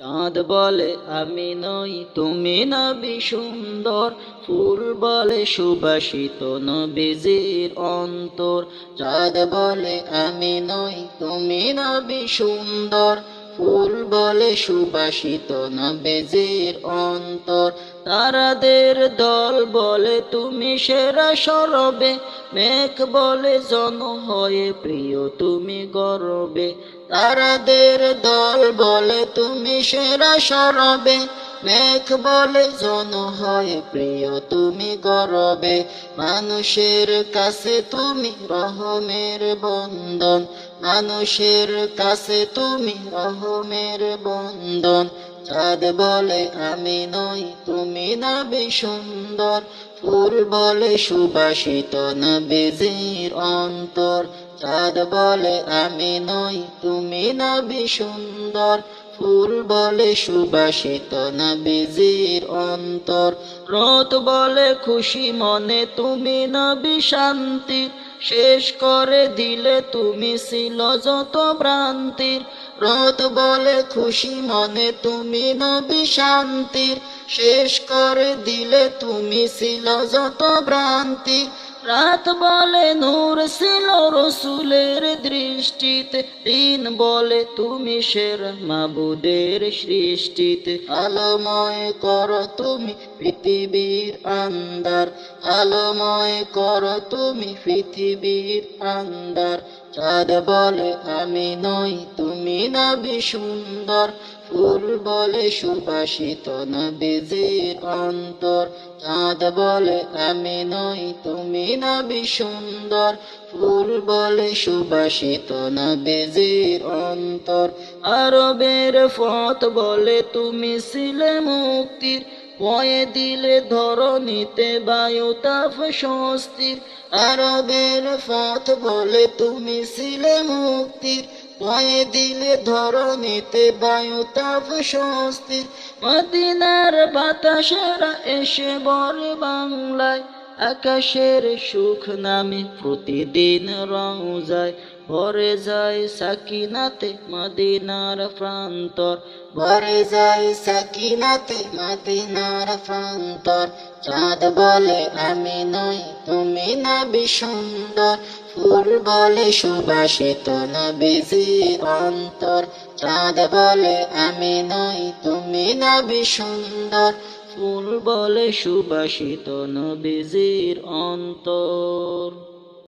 চাঁদ বলে আমি নই, তুমি নবী সুন্দর। ফুল বলে সুবাসিত নবীজির অন্তর। চাঁদ বলে আমি নই, তুমি নবী সুন্দর। ফুল বলে সুবাসিত নবীজির অন্তর। তারাদের দল বলে তুমি সেরা সরবে। মেঘ বলে জন হয়ে প্রিয়, তুমি গরবে। তারাদের দল বলে তুমি সেরা সরবে। মেঘ বলে জন হয় প্রিয়, তুমি গরবে। মানুষের কাছে তুমি রহমের বন্দন মানুষের কাছে তুমি রহমের বন্দন চাঁদ বলে আমি নই, তুমি নবী সুন্দর। ফুল বলে সুবাসিত নবীজির অন্তর। চাঁদ বলে আমি নই, তুমি নবী সুন্দর। ফুল বলে সুবাসিত নবীজির অন্তর। রোদ বলে খুশি মনে, তুমি নবী শান্তি। শেষ করে দিলে তুমি ছিল যত ভ্রান্তির। রোদ বলে খুশি মনে তুমি নবী শান্তির। শেষ করে দিলে তুমি ছিল যত ভ্রান্তি রাত বলে নূর ছিল রসুলের দৃষ্টিতে, দিন বলে তুমি শের মাবুদের সৃষ্টিতে। আলোময় কর তুমি পৃথিবীর আন্দার আলোময় কর তুমি পৃথিবীর আন্দার চাঁদ বলে আমি নই, তুমি নবী সুন্দর। ফুল বলে সুবাসিত নবীজির অন্তর। চাঁদ বলে আমি নই, তুমি নবী সুন্দর। ফুল বলে সুবাসিত নবীজির অন্তর। আরবের পথ বলে তুমি ছিলে মুক্তির। পয়ে দিলে নিতে বায়ু তাপ স্বস্তির। আরবের পথ বলে তুমি ছিলে মুক্তির। কয়ে দিলে নিতে বায়ু তাফ স্বস্তির। মদিনার বাতাসারা এসে বলে বাংলায়। আকাশের সুখ নামে প্রতিদিন রং যায় ভরে যায় সাকিনাতে মদিনার প্রান্তর। ভরে যায় সাকিনাতে মদিনার প্রান্তর। চাঁদ বলে, আমি নই, তুমি নবী সুন্দর। ফুল বলে সুবাসিত নবীজির অন্তর চাঁদ বলে, আমি নই, তুমি নবী সুন্দর। ফুল বলে সুবাসিত নবীজির অন্তর।